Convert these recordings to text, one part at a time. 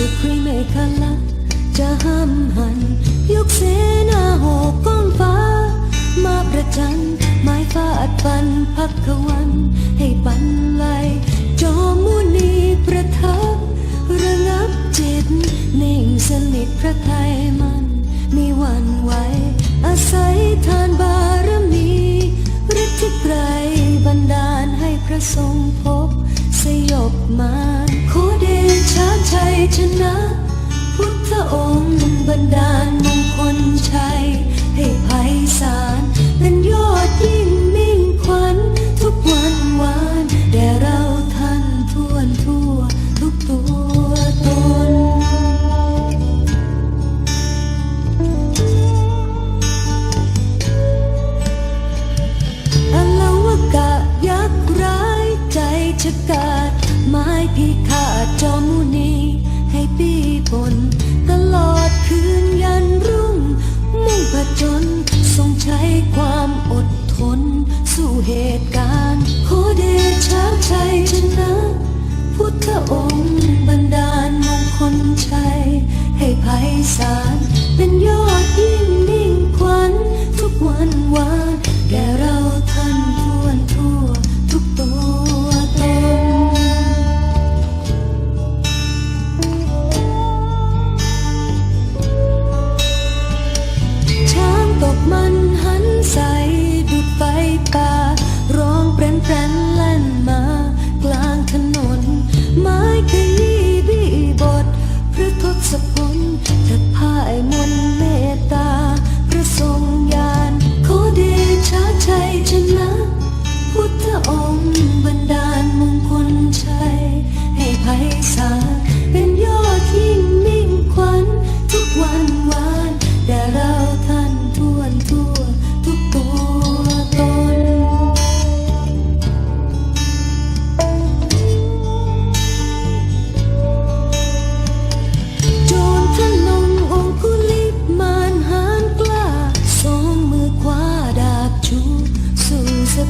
สุดพรีเมฆลักจะห้ามหัน ยกเสนาหอกก้องฟ้า มาประจันไม้ฟาดฟันพักขวัน ให้ปันไลจอมุนีประทับ ระงับจิตนิ่งสนิทพระไทยมันมีหวันไหวอาศัยทานบารมีฤทธิ์ไกรบันดาลให้พระทรงพ องค์บันดาล ช้ความอดทน สู้เหตุการณ์ขอเดชะชัยชนะ พุทธองค์บันดาลมงคลชัย ให้ภัยสารเป็นยอดยิ่ง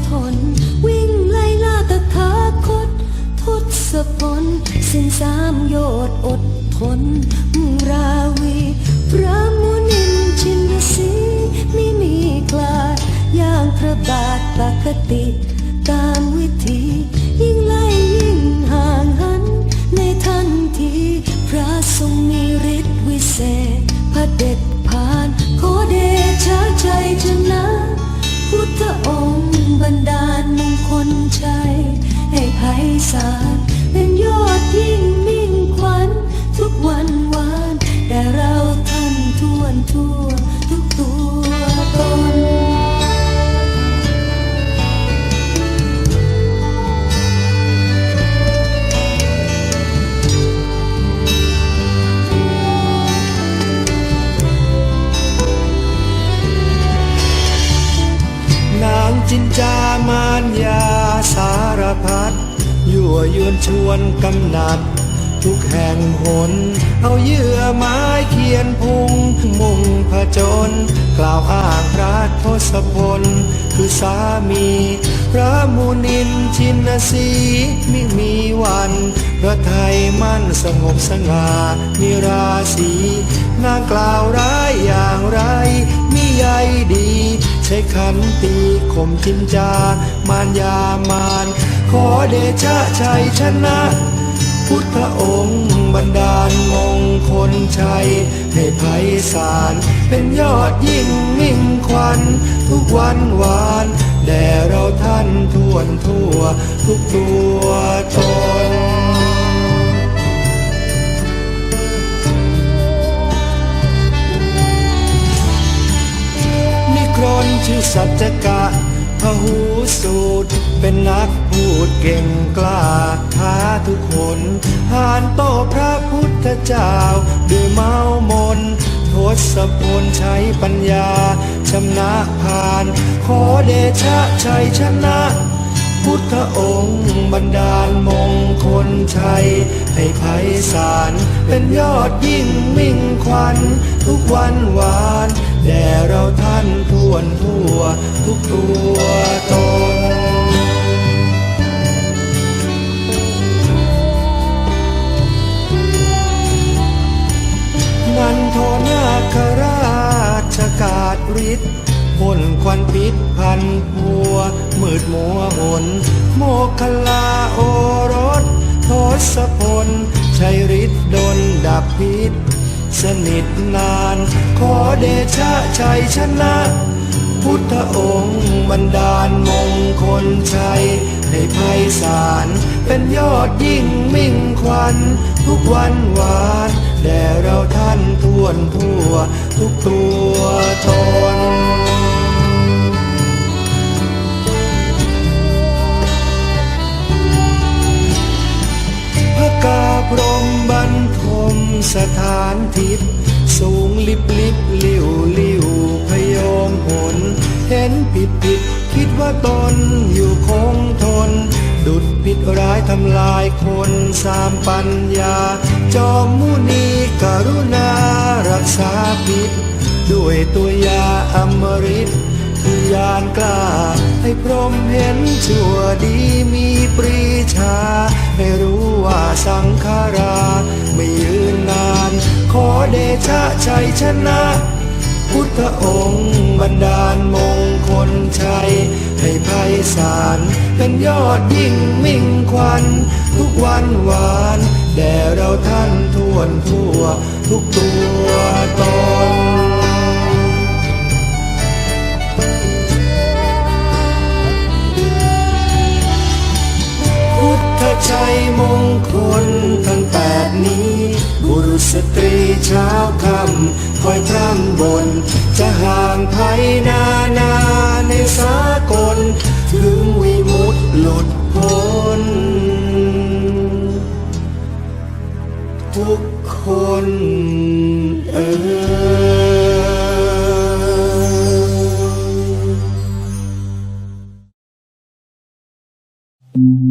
พล วิ่งไล่ล่าตถาคตทศพลสิ้นสามโยดอดทนมุราวี พระมุนินชินสีไม่มีกลาดย่างพระบาทปกติ ไพศาลเป็นยอดยิ่งมิ่งขวัญทุกวันวานแต่เราท่านทั่วทั่วทุกตัวตนนางจินจามานยาสารพัด ยั่วยวนชวนกำนัด ทุกแห่งหน เอาเยื่อไม้เขียนพุงมุ่งผจญกล่าวอ้างพระทศพล คือสามี พระมุนินชินสีไมิมีวัน พระไทยมั่นสงบสง่ามีราศีนางกล่าวร้ายอย่างไรมิใยดี ใช้ขันตีข่มจินจามารยามาน ขอเดชะชัยชนะ พุทธองค์บันดาลมงคลชัย ให้ไพศาลเป็นยอดยิ่งมิ่งขวัญทุกวันวานแด่เราท่านทั่วทั่ว ทุกตัวตนนิครนชื่อสัจกะ พหูสูตรเป็นนักพูดเก่งกล้าท้าทุกคนหานโตพระพุทธเจ้าด้วยเมามนทศพลใช้ปัญญาชำนะผ่าน ขอเดชะชัยชนะ พุทธองค์บันดาลมงคลชัย ให้ไพศาลเป็นยอดยิ่งมิ่งขวัญทุกวันหวาน แด่เราท่านทวนทั่วทุกตัวตนนันโทนาคราชกาดฤทธิ์พ่นควันพิษพันพัว มืดมัวหน โมคลาโอรสทศพลชัยฤทธิ์ดนดับพิษ สนิทนาน ขอเดชะชัยชนะ พุทธองค์บันดาลมงคลชัยให้ไพศาลเป็นยอดยิ่งมิ่งควัน ทุกวันวานแด่เราท่านทวนทั่วทุกตัวตนพระกาพรหมบรรทมสถานทิศ สูงลิบลิบลิวลิวพยองผล เห็นผิดผิดคิดว่าตนอยู่คงทน ดุดผิดร้ายทำลายคนสามปัญญา จอมมุนีกรุณารักษาผิด ด้วยตัวยาอมฤต คือยานกล้า ให้พรมเห็นชั่วดีมีปรีชา ให้รู้ว่าสังขารา ไม่ยืนนาน ขอเดชะชัยชนะ พุทธองค์บันดาลมงคลชัย ให้ไพศาลเป็นยอดยิ่งมิ่งควัน ทุกวันหวานแด่เราท่านทวนทั่ว ทุกตัวตน ตรีเช้าคำคอยพร่ำบน จะห่างไยนานาในสากล ถึงวิมุตหลุดพ้น ทุกคนเออ嗯。